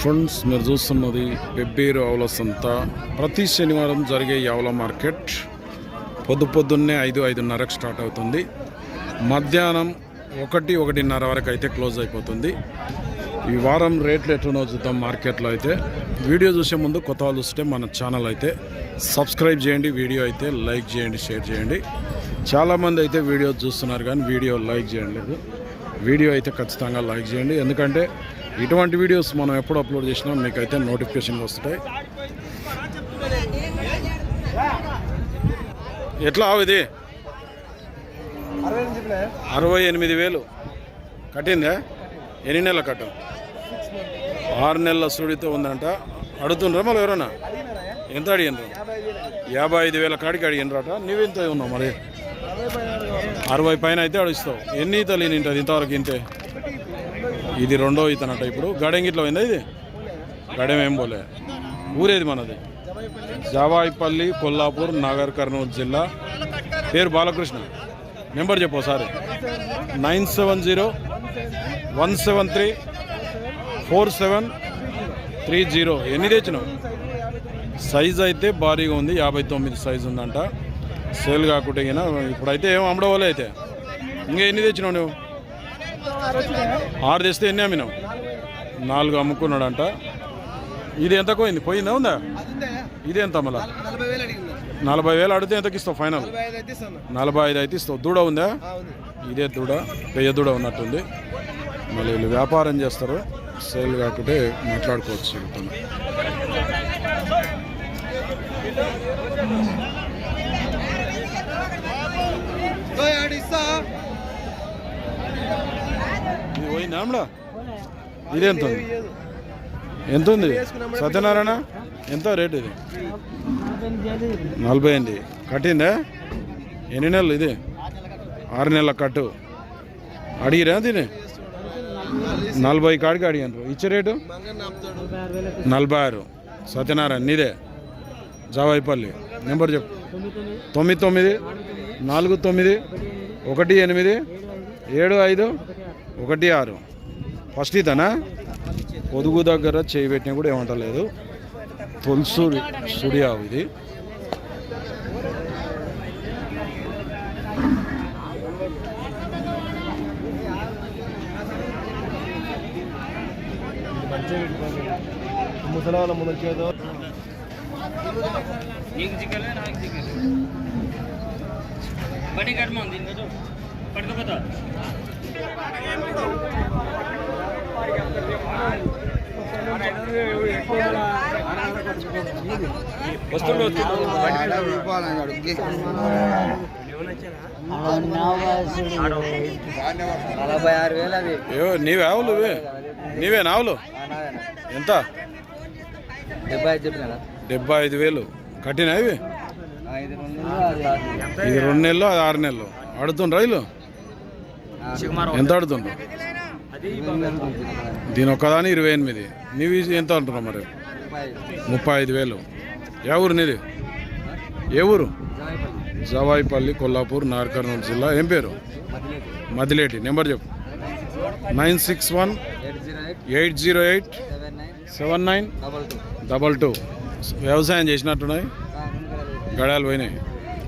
Friends మీరు చూస్తున్నది పెబ్బేరు ఆవుల సంత. ప్రతి శనివారం జరిగే ఈ ఆవుల మార్కెట్ పొద్దు పొద్దున్నే ఐదు ఐదున్నరకు స్టార్ట్ అవుతుంది. మధ్యాహ్నం ఒకటి ఒకటిన్నర వరకు అయితే క్లోజ్ అయిపోతుంది. ఈ వారం రేట్లు ఎట్లనో చూద్దాం మార్కెట్లో అయితే. వీడియో చూసే ముందు కొత్త వాళ్ళు వస్తే మన ఛానల్ అయితే సబ్స్క్రైబ్ చేయండి వీడియో అయితే లైక్ చేయండి షేర్ చేయండి. చాలామంది అయితే వీడియో చూస్తున్నారు కానీ వీడియో లైక్ చేయండి లేదు వీడియో అయితే ఖచ్చితంగా లైక్ చేయండి. ఎందుకంటే ఇటువంటి వీడియోస్ మనం ఎప్పుడు అప్లోడ్ చేసినా మీకు అయితే నోటిఫికేషన్ వస్తాయి. ఎట్లా ఇది? అరవై ఎనిమిది వేలు. కట్టిందా? ఎన్ని నెలలు కట్టం? ఆరు నెలల సుడితో ఉందంట. అడుగుతుండ్రా మళ్ళీ ఎవరన్నా? ఎంత అడిగినరు యాభై ఐదు వేల కాడికి అడిగినరాట నువ్వెంత ఉన్నావు మరి? అరవై పైన అయితే అడుగుతావు. ఎన్ని ఈతలు ఇంటది ఇంతవరకు ఇంతే? ఇది రెండో ఈతనట ఇప్పుడు. గడెం గిట్ల పోయిందా ఇది? గడెం ఏం పోలే. ఊరేది మనది. జవాయిపల్లి కొల్లాపూర్ నాగర్ కర్నూలు జిల్లా. పేరు బాలకృష్ణ. నెంబర్ చెప్పు ఒకసారి. Nine seven zero one seven three four seven three zero. ఎన్ని తెచ్చినావు? సైజ్ అయితే భారీగా ఉంది. యాభై తొమ్మిది సైజ్ ఉందంట. సేల్ కాకుండా ఇప్పుడైతే ఏం అమ్మడవలే అయితే. ఇంకా ఎన్ని తెచ్చినావు నువ్వు? ఆరు తెస్తే ఎన్ని అమ్మినావు? నాలుగు అమ్ముకున్నాడంట. ఇది ఎంత పోయింది? పోయిందా ఉందా? ఇది ఎంత మళ్ళా నలభై వేలు అడితే అడిగితే ఎంతకి ఇస్తావు ఫైనల్? నలభై ఐదు అయితే ఇస్తావు. దూడ ఉందా? ఇదే దూడ పెయ్య దూడ ఉన్నట్టుంది. మళ్ళీ వీళ్ళు వ్యాపారం చేస్తారు. సేల్ కాకుంటే మాట్లాడుకోవచ్చు. అయిందా ఇది ఎంత ఉంది ఎంత ఉంది సత్యనారాయణ? ఎంత రేట్ ఇది? నలభై ఎనిమిది. కట్టిందా? ఎన్ని నెలలు ఇది? ఆరు నెలల కట్టు. అడిగిరా దీని నలభై కాడికి అడిగారు ఇచ్చే రేటు? నలభై ఆరు. సత్యనారాయణ నీదే. జావాయిపల్లి నెంబర్ చెప్పు. తొమ్మిది తొమ్మిది నాలుగు తొమ్మిది ఒకటి ఎనిమిది ఏడు ఐదు ఒకటి ఆరు. ఫస్ట్ ఇదనా? పొదుగు దగ్గర చేయి పెట్టినా కూడా ఏమంటలేదు. తులసు సుడియావు ఇది. పడుకోపోతా నలభై నీవే ఆవులు నీవే నావులు? ఎంత? డెబ్బై ఐదు వేలు. కట్టినా ఇవి? ఇది రెండు నెలలు ఆరు నెలలు. అడుతుండ్రా వీళ్ళు? ఎంత అడుగుతుండ్రు దీని ఒక్కదాని ఇరవై ఎనిమిది. నీవి ఎంత అంటున్నావు మరి? ముప్పై ఐదు వేలు. ఏ ఊరు నీది? ఏ ఊరు? జవాయిపల్లి కొల్లాపూర్ నార్కర్నూలు జిల్లా. ఏం పేరు? మదిలేటి. నెంబర్ చెప్పు. Nine six one eight zero eight seven nine double two. వ్యవసాయం చేసినట్టున్నాయి? గడాలు పోయినాయి.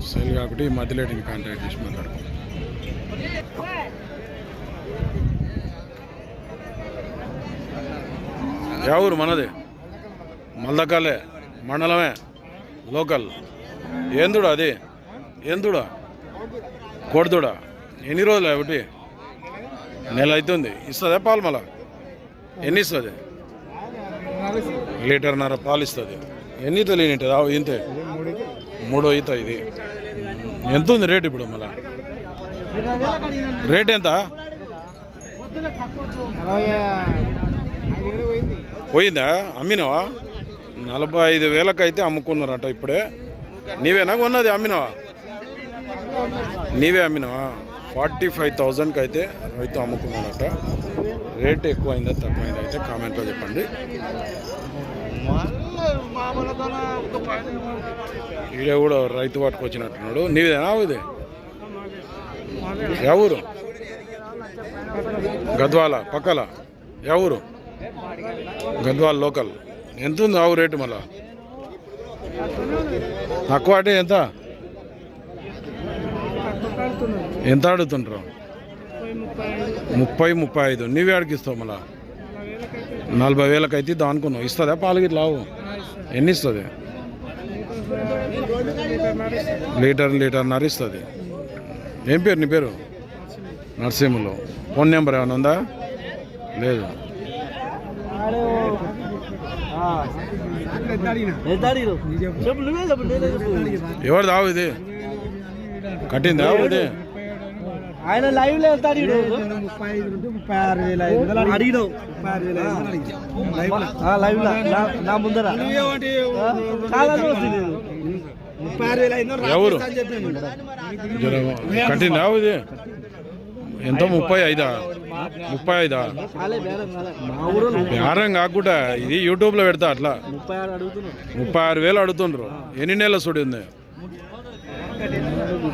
సేల్ కాబట్టి మదిలేటిని కాంటాక్ట్ చేసి మాట్లాడుకో యా ఊరు మనది. మల్దకాలే మండలమే లోకల్. ఏందుడా అది? ఏందుడా కొడుతుడా ఎన్ని రోజులు ఒకటి? నెల అవుతుంది. ఇస్తుందా పాలు మళ్ళా? ఎన్ని ఇస్తుంది? లీటర్న్నర పాలు ఇస్తుంది. ఎన్ని తెలియని ఆవు ఇంతే. మూడో ఈత ఇది. ఎంత ఉంది రేట్ ఇప్పుడు మళ్ళా? రేట్ ఎంత? పోయిందా? అమ్మినవా? నలభై ఐదు వేలకైతే అమ్ముకున్నారట ఇప్పుడే. నీవేనా కొన్నది అమ్మినవా? నీవే అమ్మినవా? ఫార్టీ ఫైవ్ థౌజండ్కి అయితే రైతు అమ్ముకున్నారట రేట్ ఎక్కువైందా తక్కువైందా అయితే కామెంట్లో చెప్పండి. ఈడ కూడా రైతు పట్టుకొచ్చినట్టున్నాడు. నీవేనా ఇది? ఎవరు? గద్వాల పక్కల. ఎవరు? గద్వాల్ లోకల్. ఎంత ఉంది ఆవు రేటు మళ్ళా? తక్కువ అంటే ఎంత? ఎంత అడుగుతుంటారు ముప్పై ముప్పై ఐదు. నీవే అడిగిస్తావు మళ్ళా? నలభై వేలకు అయితే ఇద్దాం అనుకున్నావు ఇస్తుందా పాలు గిట్ల ఆవు? ఎన్ని ఇస్తుంది? లీటర్ లీటర్ ఇస్తుంది. ఏం పేరు నీ పేరు? నరసింహులు. ఫోన్ నెంబర్ ఏమైనా ఉందా? లేదు. చెప్పు నువ్వే చెప్పు నేనే చెప్పు. ఎవరు దావు ఇది? కట్టిందా ఇది? ఆయన లైవ్లో వెళ్తాడు. అడిగినావు. లో. నా- నా ముందర. ఆ, చాలా రోజులు లేదు. ఎవరు? జర కట్టిందా ఇది? ఎంత ముప్పై ఐదా? ముప్పై ఐదా? బేరం కాకుండా ఇది యూట్యూబ్లో పెడతా అట్లా. ముప్పై ఆరు వేలు అడుగుతుండ్రు. ఎన్ని నెలల సుడి ఉంది?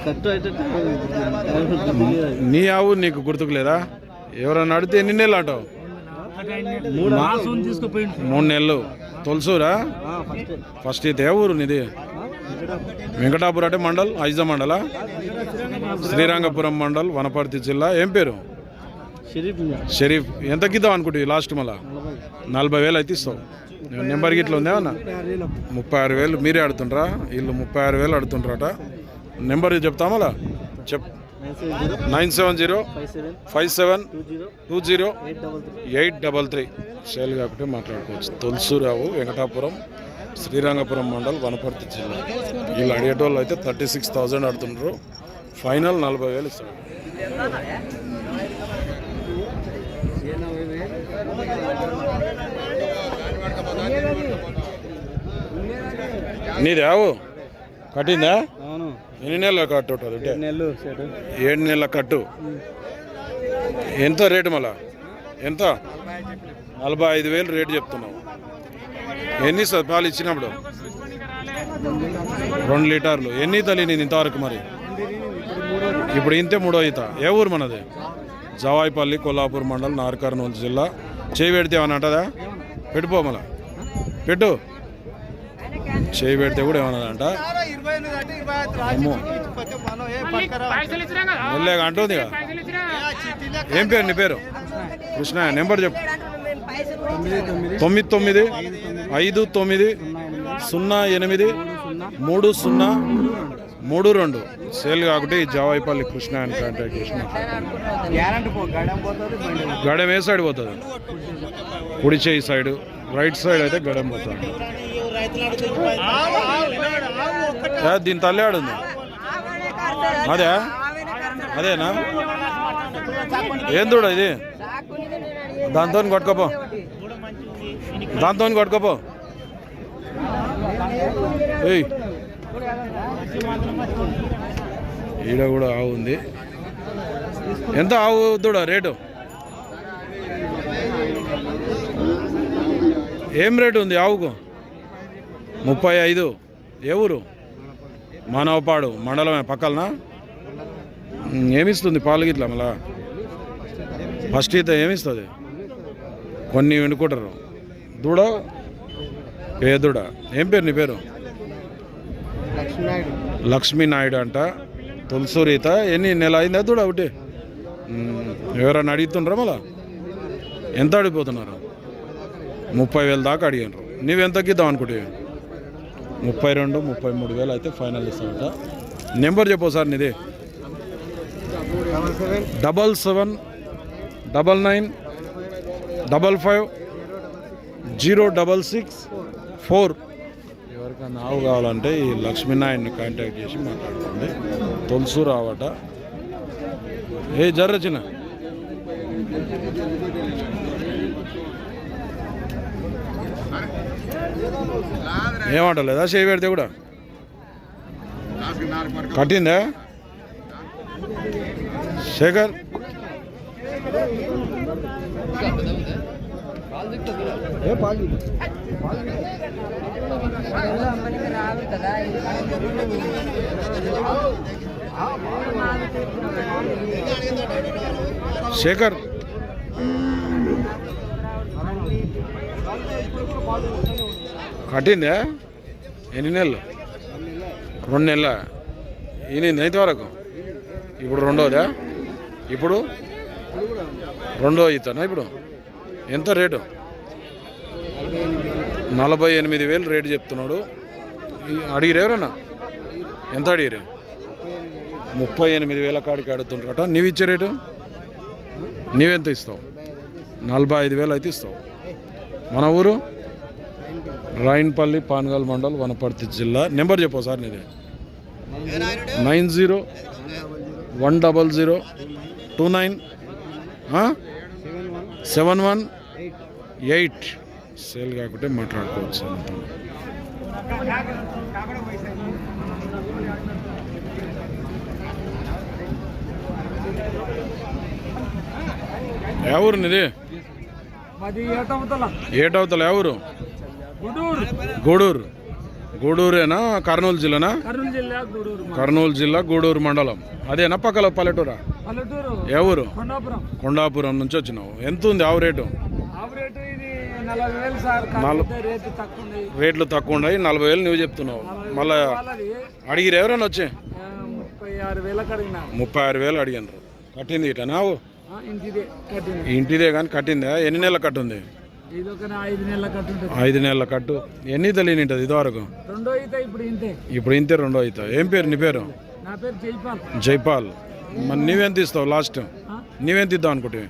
కట్టు అయితే నీ ఆవు నీకు గుర్తుకు లేదా ఎవరన్నా అడిగితే ఎన్ని నెలలు అంటావు మూడు నెలలు. తొలసూరా? ఫస్ట్ అయితే ఏ ఊరు నీది. వెంకటాపురం అంటే మండల్ ఐజా మండల శ్రీరంగపురం మండల్ వనపర్తి జిల్లా. ఏం పేరు? షరీఫ్ ఎంత గిద్దాం అనుకుంటే లాస్ట్ మళ్ళా? నలభై వేలు అయితే ఇస్తావు. నెంబర్ గిట్ల ఉందా అన్న ముప్పై ఆరు వేలు. మీరే ఆడుతుండ్రా? వీళ్ళు ముప్పై ఆరు వేలు ఆడుతుండ్రట. నెంబర్ చెప్తా మళ్ళా? చెప్. Nine seven zero five seven two zero two zero eight double three. Eight double three. Sale కాబట్టి మాట్లాడుకోవచ్చు. తులసూరావు వెంకటాపురం. శ్రీరంగపురం మండల్ వనపర్తి జిల్లా. వీళ్ళు అడిగేటోళ్ళు అయితే థర్టీ సిక్స్ థౌజండ్ ఆడుతున్నారు ఫైనల్ నలభై వేలు ఇస్తారు నీది ఆవు? కట్టిందా? ఎన్ని నెలల కట్టు ఏడు నెలల కట్టు. ఎంత రేటు మళ్ళా? ఎంత? నలభై ఐదు వేలు రేటు చెప్తున్నావు. ఎన్ని ఇస్తుంది పాలు ఇచ్చినప్పుడు? రెండు లీటర్లు. ఎన్ని తల్లి నేను ఇంతవరకు మరి? ఇప్పుడు ఇంతే మూడో ఈత. ఏ ఊరు మనది? జవాయిపల్లి కొల్లాపూర్ మండల్ నార్కర్నూలు జిల్లా. చేయి పెడితే ఏమన్నా అంటదా? పెట్టుపో మళ్ళా. పెట్టు. చేయి పెడితే కూడా ఏమన్నా అంట? అమ్మో. అంటుంది ఏం పేరు నీ పేరు? కృష్ణ నెంబర్ చెప్పు. తొమ్మిది తొమ్మిది. ఐదు తొమ్మిది సున్నా ఎనిమిది మూడు సున్నా మూడు రెండు. సేల్ కాకుంటే ఈ జవాయిపల్లి కృష్ణ అని కాంటాక్ట్ చేసిన గడం ఏ సైడ్ పోతుంది? కుడి చేయి సైడ్. రైట్ సైడ్ అయితే గడం పోతుంది. దీని తల్లి ఆడుంది అదే? అదేనా? ఏం చూడ ఇది? దాంతో కొట్టుకోపో. దాంతో కొట్టుకోపో. ఈడ కూడా ఆవు ఉంది. ఎంత ఆవు దూడ రేటు? ఏం రేటు ఉంది ఆవుకు? ముప్పై ఐదు. ఏ ఊరు? మానవపాడు మండలమే పక్కలనా? ఏమిస్తుంది పాలు గిట్ల మళ్ళా? ఫస్ట్ ఈత ఏమిస్తుంది? కొన్ని వండుకుంటారు. దూడ? పేదూడ ఏం పేరు నీ పేరు? లక్ష్మీనాయుడు. లక్ష్మీ నాయుడు అంట. తులసూరి ఈత. ఎన్ని నెల అయిందా దూడ ఒకటి? ఉమ్, ఎవరైనా అడుగుతుండ్రా మళ్ళా? ఎంత అడిగిపోతున్నారు? ముప్పై వేలు దాకా అడిగినారు. నువ్వెంత ఇద్దాం అనుకుంటే? ముప్పై రెండు ముప్పై మూడు వేలు అయితే ఫైనల్ ఇస్తామంట నెంబర్ చెప్పు సార్ నీది. Double seven double nine double five. Zero double six four. ఎవరికైనా ఆవు కావాలంటే ఈ లక్ష్మీనారాయణని కాంటాక్ట్ చేసి మాట్లాడుతుంది తులసు రావట. ఏ జర్ర ఏమంట ఏమంటలేదా చేయి పెడితే కూడా. కట్టిందా? శేఖర్. ఏ పాలు శేఖర్. కట్టిందా? ఎన్ని నెలలు? రెండు నెలల? ఈనింది అయితే వరకు? ఇప్పుడు రెండోదా? ఇప్పుడు? రెండో అవుతానా ఇప్పుడు? ఎంత రేటు? నలభై ఎనిమిది వేలు రేటు చెప్తున్నాడు. అడిగిరే అడిగిరు ఎవరన్నా? ఎంత అడిగిరు? ముప్పై ఎనిమిది వేల కాడికి అడుగుతుంటారట నీవు ఇచ్చే రేటు? నీవెంత ఇస్తావు? నలభై ఐదు వేలు అయితే ఇస్తావు. మన ఊరు? రాయన్పల్లి పాన్గల్ మండల్ వనపర్తి జిల్లా. నెంబర్ చెప్పు సార్ నీది. Nine zero one double zero two nine seven one eight. Sale కాకుంటే మాట్లాడుకోవచ్చు అంతా. ఏ ఊరు నీది? మాది ఏటవతల ఊరు? గుడూరు. గూడూరు. గూడూరేనా? కర్నూలు జిల్లానా? కర్నూలు జిల్లా గూడూరు మండలం. అదేనా పక్కల పల్లెటూరా? ఊరు? కొండాపురం. నుంచి వచ్చినావు. ఎంత ఉంది ఆవు రేటు ఇది నలభై వేలు సార్ నల- కాకపోతే రేటు తక్కువ ఉంది రేట్లు తక్కువ ఉన్నాయి నలభై వేలు నువ్వు చెప్తున్నావు. మళ్ళా అడిగిరు ఎవరైనా వచ్చి? ముప్పై ఆరు వేలు అడిగినారు కట్టింది ఇట నావు ఇంటిదే కానీ కట్టిందా? ఎన్ని నెలల కట్టుంది ఐదు నెలల కట్టు ఎన్ని తెలియని ఉంటుంది ఇదివరకు? ఇప్పుడు ఇంతే. రెండో అవుతావు ఏం పేరు? నీ పేరు? జైపాల్. మరి నువ్వెంత ఇస్తావు లాస్ట్? ఆ? నువ్వెంత ఇద్దాం అనుకుంటే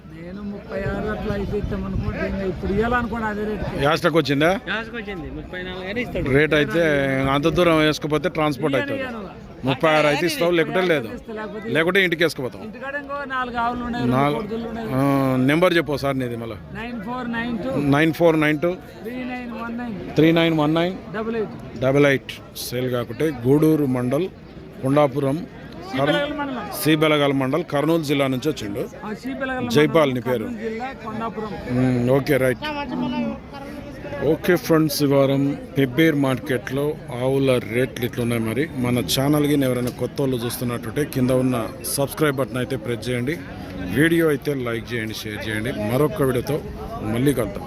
ముప్పై ఆరు అట్లా అనుకుంటే ఇప్పుడు ఇవ్వాలనుకోండి అదే రేటు యాస్టకు వచ్చిందా రేట్ అయితే అంత దూరం వేసుకపోతే ట్రాన్స్పోర్ట్ అవుతుంది. ముప్పై ఆరు అయితే ఇస్తావు లేకుంటే లేదు. లేకపోతే లేకుంటే ఇంటికి వేసుకుపోతాం నెంబర్ చెప్పు సార్ నీది మళ్ళీ. Nine four nine two. Nine four nine two. Three nine one nine. Double eight. Double eight. Sale కాకుంటే గూడూరు మండల్ కొండాపురం సి బెలగాల మండల్ కర్నూలు జిల్లా నుంచి వచ్చిండు. జైపాల్ నీ పేరు. Okay right. ఓకే ఫ్రెండ్స్ ఈ వారం పెబ్బేర్ మార్కెట్లో ఆవుల రేట్లు ఇట్లున్నాయి మరి. మన ఛానల్కి ఎవరైనా కొత్త వాళ్ళు చూస్తున్నట్టుంటే కింద ఉన్న సబ్స్క్రైబ్ బటన్ అయితే ప్రెస్ చేయండి. వీడియో అయితే లైక్ చేయండి షేర్ చేయండి. మరొక వీడియోతో మళ్ళీ కలుద్దాం.